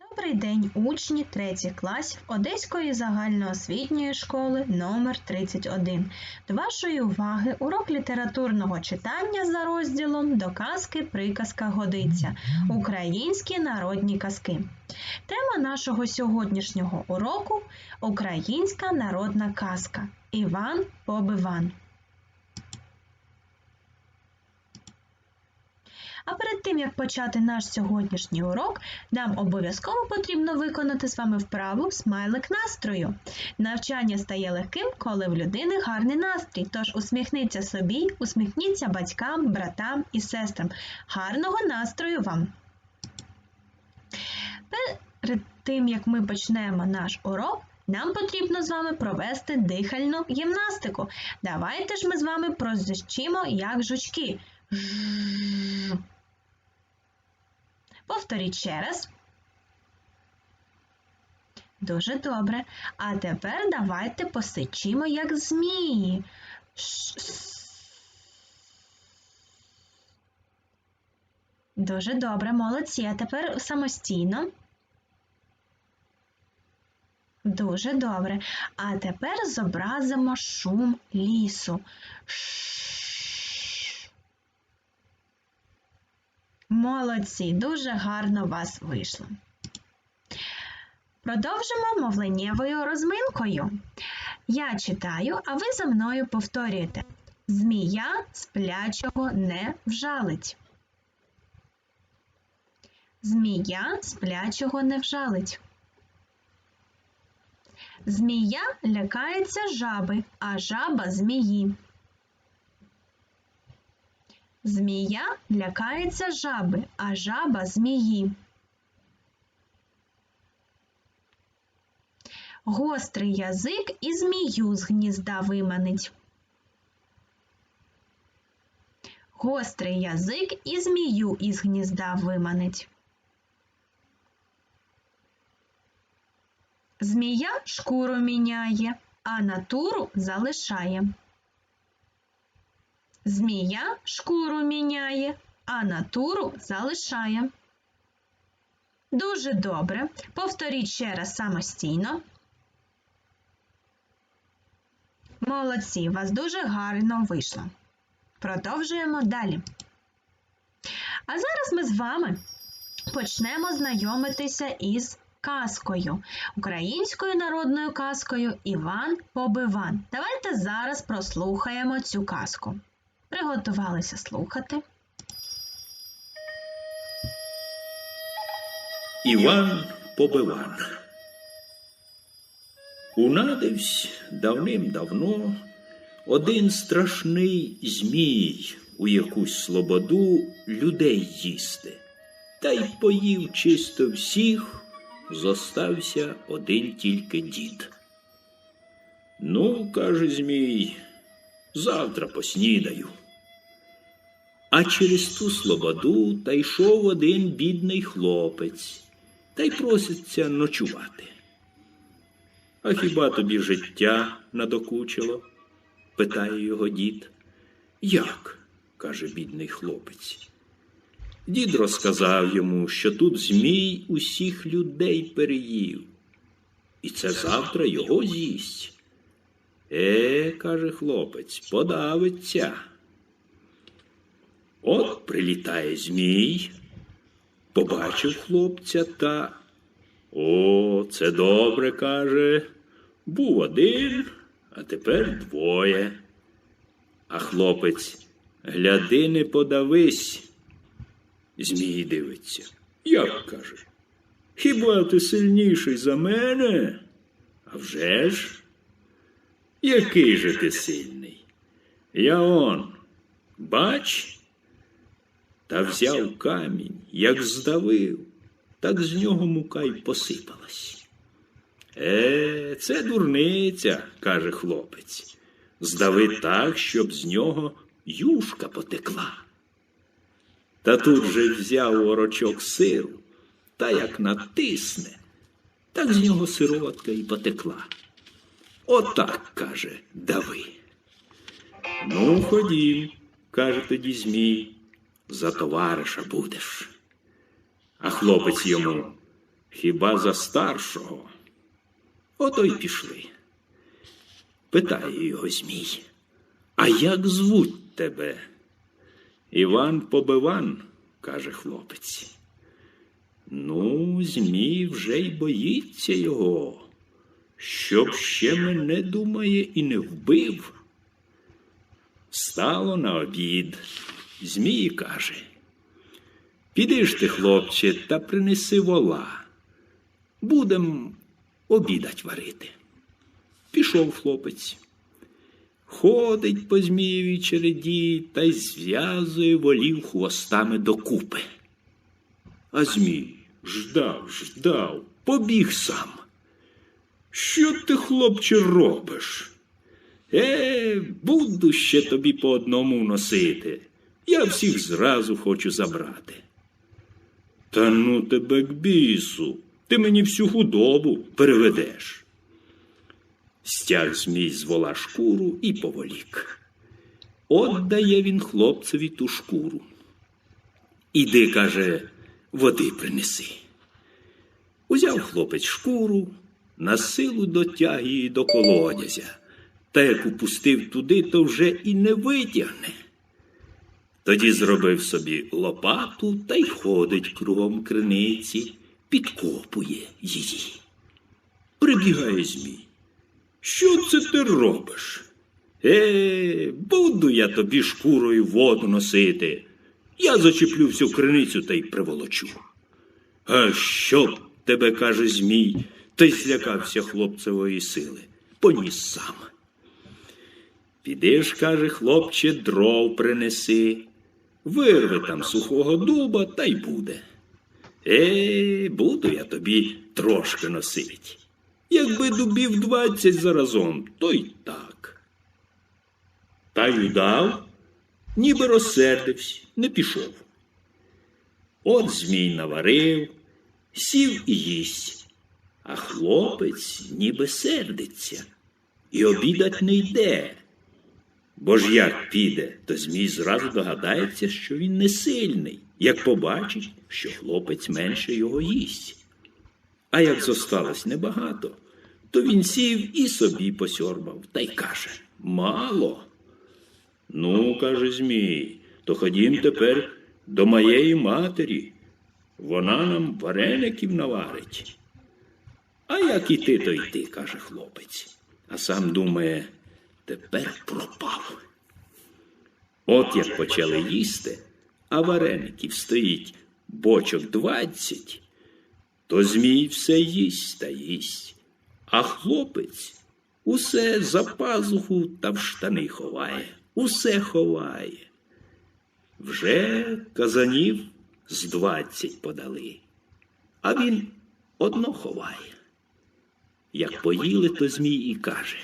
Добрий день, учні третіх класів Одеської загальноосвітньої школи номер 31. До вашої уваги урок літературного читання за розділом до казки Приказка годиться. Українські народні казки. Тема нашого сьогоднішнього уроку Українська народна казка. Іван Побиван. А перед тим як почати наш сьогоднішній урок, нам обов'язково потрібно виконати з вами вправу смайлик настрою. Навчання стає легким, коли в людини гарний настрій. Тож усміхніться собі, усміхніться батькам, братам і сестрам. Гарного настрою вам! Перед тим як ми почнемо наш урок, нам потрібно з вами провести дихальну гімнастику. Давайте ж ми з вами прозичимо як жучки. Жжж. Повторіть ще раз. Дуже добре. А тепер давайте посичимо, як змії. Дуже добре, молодці. А тепер самостійно. Дуже добре. А тепер зобразимо шум лісу. Ш. Молодці, дуже гарно вас вийшло. Продовжимо мовленнєвою розминкою. Я читаю, а ви за мною повторюєте. Змія сплячого не вжалить. Змія сплячого не вжалить. Змія лякається жаби, а жаба змії. Змія лякається жаби, а жаба змії. Гострий язик і змію з гнізда виманить. Гострий язик і змію із гнізда виманить. Змія шкуру міняє, а натуру залишає. Змія шкуру міняє, а натуру залишає. Дуже добре. Повторіть ще раз самостійно. Молодці, у вас дуже гарно вийшло. Продовжуємо далі. А зараз ми з вами почнемо знайомитися із казкою, українською народною казкою Іван Побиван. Давайте зараз прослухаємо цю казку. Приготувалися слухати. Іван Побиван. Унадивсь давним-давно один страшний змій у якусь слободу людей їсти, та й поїв чисто всіх, зостався один тільки дід. Ну, каже Змій, завтра поснідаю. А через ту слободу та йшов один бідний хлопець, та й проситься ночувати. А хіба тобі життя надокучило? питає його дід. Як? каже бідний хлопець. Дід розказав йому, що тут Змій усіх людей переїв, і це завтра його з'їсть. Е, каже хлопець, подавиться. От прилітає Змій, побачив хлопця та. О, це добре, каже. Був один, а тепер двоє. А хлопець, гляди, не подавись. Змій дивиться. Як каже? Хіба ти сильніший за мене? А вже ж? Який же ти сильний? Я он, бач? Та взяв камінь, як здавив, так з нього мука й посипалась. Е, це дурниця, каже хлопець. Здави так, щоб з нього юшка потекла. Та тут же взяв ворочок сиру, та як натисне, так з нього сироватка і потекла. Отак, каже, дави. Ну, ходім, каже тоді Змій, за товариша будеш. А хлопець йому Хіба за старшого? Ото й пішли. Питає його Змій. А як звуть тебе? Іван Побиван, каже хлопець. Ну, Змій вже й боїться його, щоб ще мене думає і не вбив. Стало на обід. Змій каже. Піди ж ти, хлопче, та принеси вола. Будем обідать варити. Пішов хлопець. Ходить по змієвій череді та й зв'язує волів хвостами докупи. А змій ждав, ждав, побіг сам. Що ти, хлопче, робиш? Е, буду ще тобі по одному носити. Я всіх зразу хочу забрати. Та ну тебе к бісу, ти мені всю худобу переведеш. Стяг змій з вола шкуру і поволік. От дає він хлопцеві ту шкуру. Іди, каже, води принеси. Узяв хлопець шкуру, на силу дотяг її до колодязя, та як упустив туди, то вже і не витягне. Тоді зробив собі лопату та й ходить кругом криниці, підкопує її. Прибігає змій. Що це ти робиш? Е, буду я тобі шкурою воду носити. Я зачеплю всю криницю та й приволочу. А що тебе каже Змій, й злякався хлопцевої сили, поніс сам. Піди ж, каже, хлопче, дров принеси, вирви там сухого дуба та й буде. Е, буду я тобі трошки носить. Якби дубів двадцять заразом, то й так. Та й удав, ніби розсердився, не пішов. От змій наварив, сів і їсть, а хлопець ніби сердиться і обідать не йде. Бо ж як піде, то Змій зразу догадається, що він не сильний, як побачить, що хлопець менше його їсть. А як зосталось небагато, то він сів і собі посьорбав та й каже Мало. Ну, каже Змій, то ходім тепер до моєї матері. Вона нам вареників наварить. А як іти, то йти, каже хлопець. А сам думає, тепер пропав. От як почали їсти, а вареників стоїть бочок двадцять, то Змій все їсть та їсть, а хлопець усе за пазуху та в штани ховає, усе ховає. Вже казанів з двадцять подали, а він одно ховає. Як поїли, то Змій і каже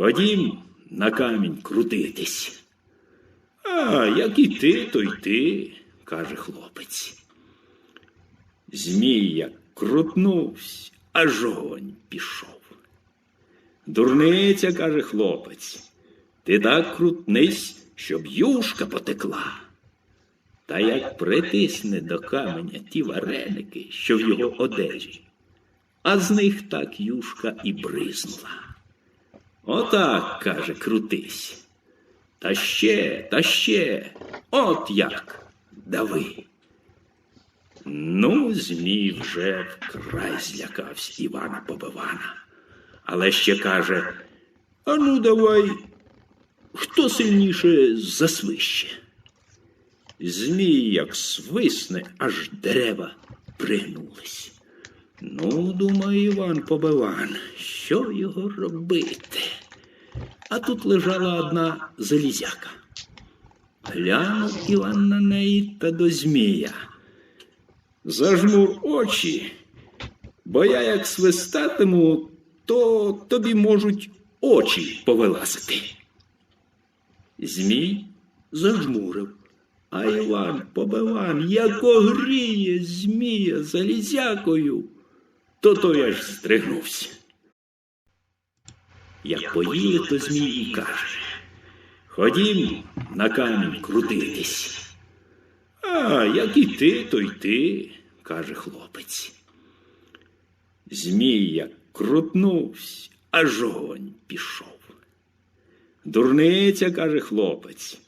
Ходім на камінь крутитись. А як і ти, то й ти, каже хлопець. Змій як крутнувся, аж огонь пішов. Дурниця, каже хлопець, ти так крутнись, щоб юшка потекла. Та як притисне до каменя ті вареники, що в його одежі, а з них так юшка і бризнула. Отак, каже, крутись. Та ще, та ще, от як дави. Ну, Змій вже вкрай злякався Івана Побивана, але ще каже: А ну, давай, хто сильніше засвище? Змій, як свисне, аж дерева пригнулись. Ну, думає Іван Побиван, що його робити? А тут лежала одна залізяка. Глянув Іван на неї та до Змія. Зажмур очі, бо я як свистатиму, то тобі можуть очі повилазити. Змій зажмурив, а Іван Побиван як огріє Змія залізякою, то той аж здригнувся. Як поїли, то Змій каже Ходім на камінь крутитись. А як і ти, то й ти, каже хлопець. Змій як крутнувся, аж огонь пішов. Дурниця, каже хлопець,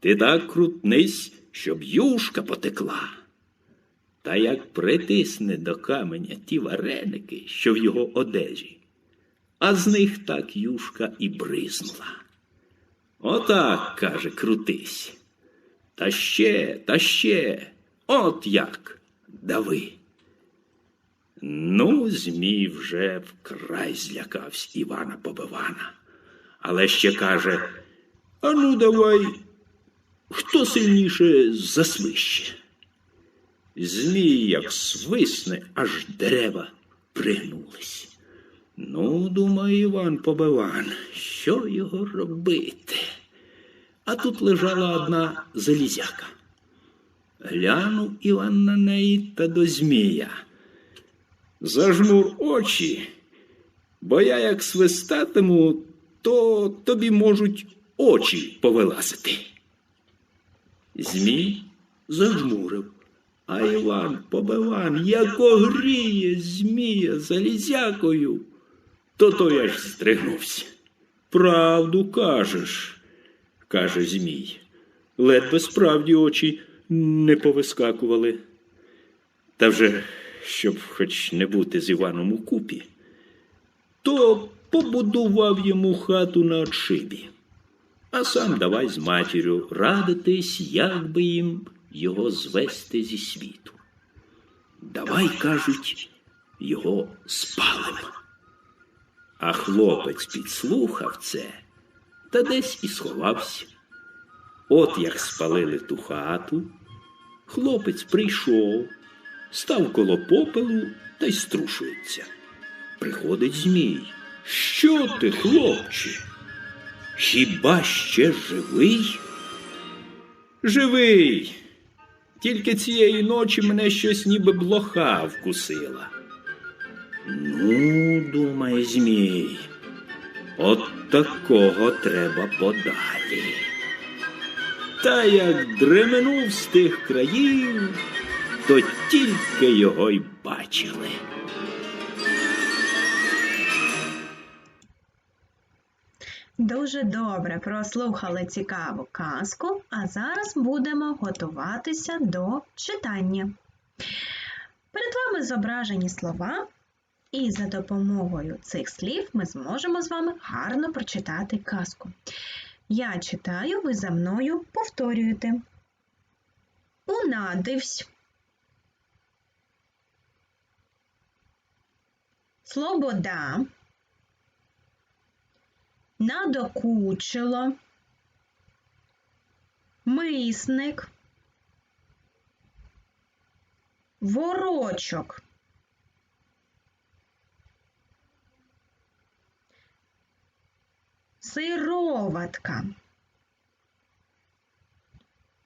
ти так крутнись, щоб юшка потекла. Та як притисне до каменя ті вареники, що в його одежі, а з них так юшка і бризнула. Отак, каже, крутись. Та ще, та ще, от як дави. Ну, Змій вже вкрай злякався Івана Побивана, але ще каже: Ану, давай, хто сильніше засвище. Змій, як свисне, аж дерева пригнулись. Ну, думає Іван Побиван, що його робити? А тут лежала одна залізяка. Глянув Іван на неї та до Змія. Зажмур очі, бо я як свистатиму, то тобі можуть очі повилазити. Змій зажмурив, а Іван побиван, як огріє Змія залізякою, то той аж стригнувся. Правду кажеш, каже Змій. Ледве справді очі не повискакували. Та вже, щоб хоч не бути з Іваном у купі, то побудував йому хату на отшибі, а сам давай з матір'ю радитись, як би їм його звести зі світу. Давай, кажуть, його спалим. А хлопець підслухав це та десь і сховався. От як спалили ту хату, хлопець прийшов, став коло попелу та й струшується. Приходить Змій. Що ти, хлопче? Хіба ще живий? Живий. Тільки цієї ночі мене щось ніби блоха вкусила. Ну, думає Змій, от такого треба подалі. Та як дременув з тих країв, то тільки його й бачили. Дуже добре прослухали цікаву казку, а зараз будемо готуватися до читання. Перед вами зображені слова, і за допомогою цих слів ми зможемо з вами гарно прочитати казку. Я читаю, ви за мною повторюєте. Унадивсь. Слобода. Надокучило. Мисник. Ворочок. Сироватка.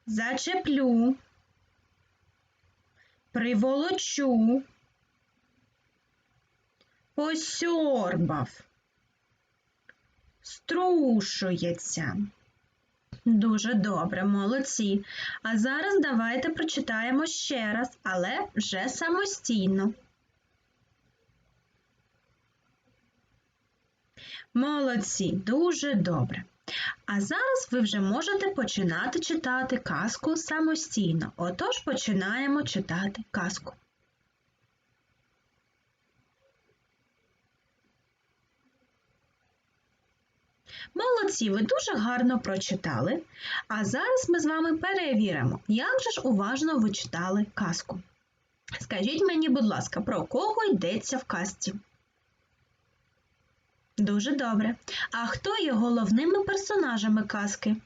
Зачеплю. Приволочу. Посьорбав. Струшується. Дуже добре, молодці. А зараз давайте прочитаємо ще раз, але вже самостійно. Молодці, дуже добре. А зараз ви вже можете починати читати казку самостійно. Отож починаємо читати казку. Молодці, ви дуже гарно прочитали. А зараз ми з вами перевіримо, як же ж уважно ви читали казку. Скажіть мені, будь ласка, про кого йдеться в казці? Дуже добре. А хто є головними персонажами казки?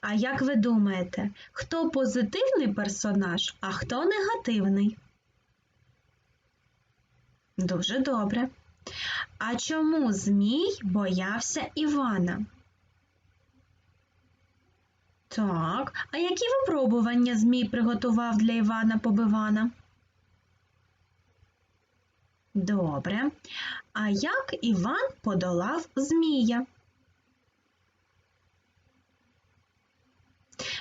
А як ви думаєте, хто позитивний персонаж, а хто негативний? Дуже добре. А чому Змій боявся Івана? Так, а які випробування Змій приготував для Івана Побивана? Добре. А як Іван подолав Змія?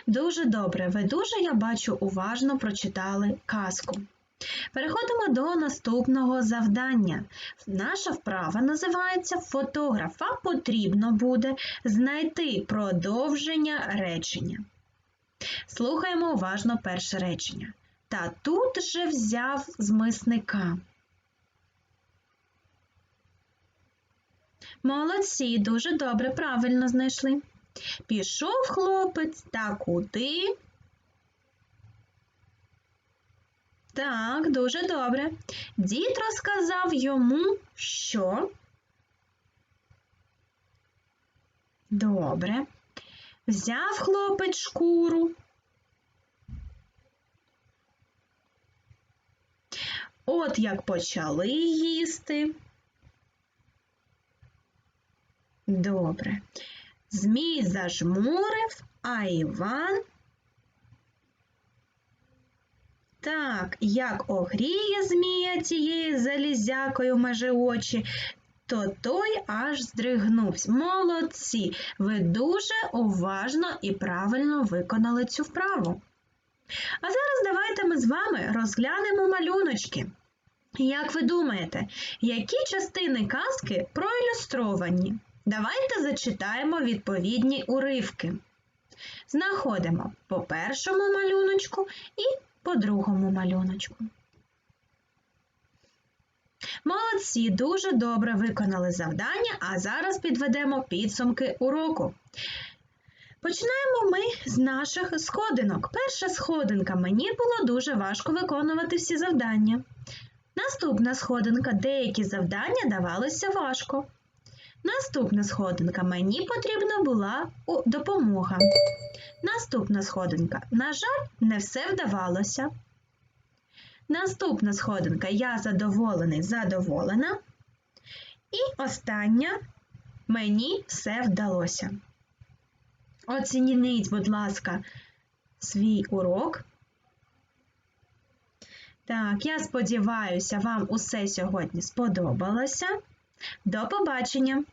Дуже добре. Ви дуже, я бачу, уважно прочитали казку. Переходимо до наступного завдання. Наша вправа називається Фотографа потрібно буде знайти продовження речення. Слухаємо уважно перше речення. Та тут же взяв з мисника. Молодці, дуже добре, правильно знайшли. Пішов хлопець та куди? Так, дуже добре. Дід розказав йому, що. Добре. Взяв хлопець шкуру. От як почали їсти. Добре. Змій зажмурив, а Іван. Так, як огріє змія цією залізякою межи очі, то той аж здригнувся. Молодці! Ви дуже уважно і правильно виконали цю вправу. А зараз давайте ми з вами розглянемо малюночки. Як ви думаєте, які частини казки проілюстровані? Давайте зачитаємо відповідні уривки. Знаходимо по першому малюночку і по другому малюночку. Молодці, дуже добре виконали завдання, а зараз підведемо підсумки уроку. Починаємо ми з наших сходинок. Перша сходинка мені було дуже важко виконувати всі завдання. Наступна сходинка деякі завдання давалися важко. Наступна сходинка мені потрібна була допомога. Наступна сходинка, на жаль, не все вдавалося. Наступна сходинка я задоволений, задоволена. І остання мені все вдалося. Оцініть, будь ласка, свій урок. Так, я сподіваюся, вам усе сьогодні сподобалося. До побачення!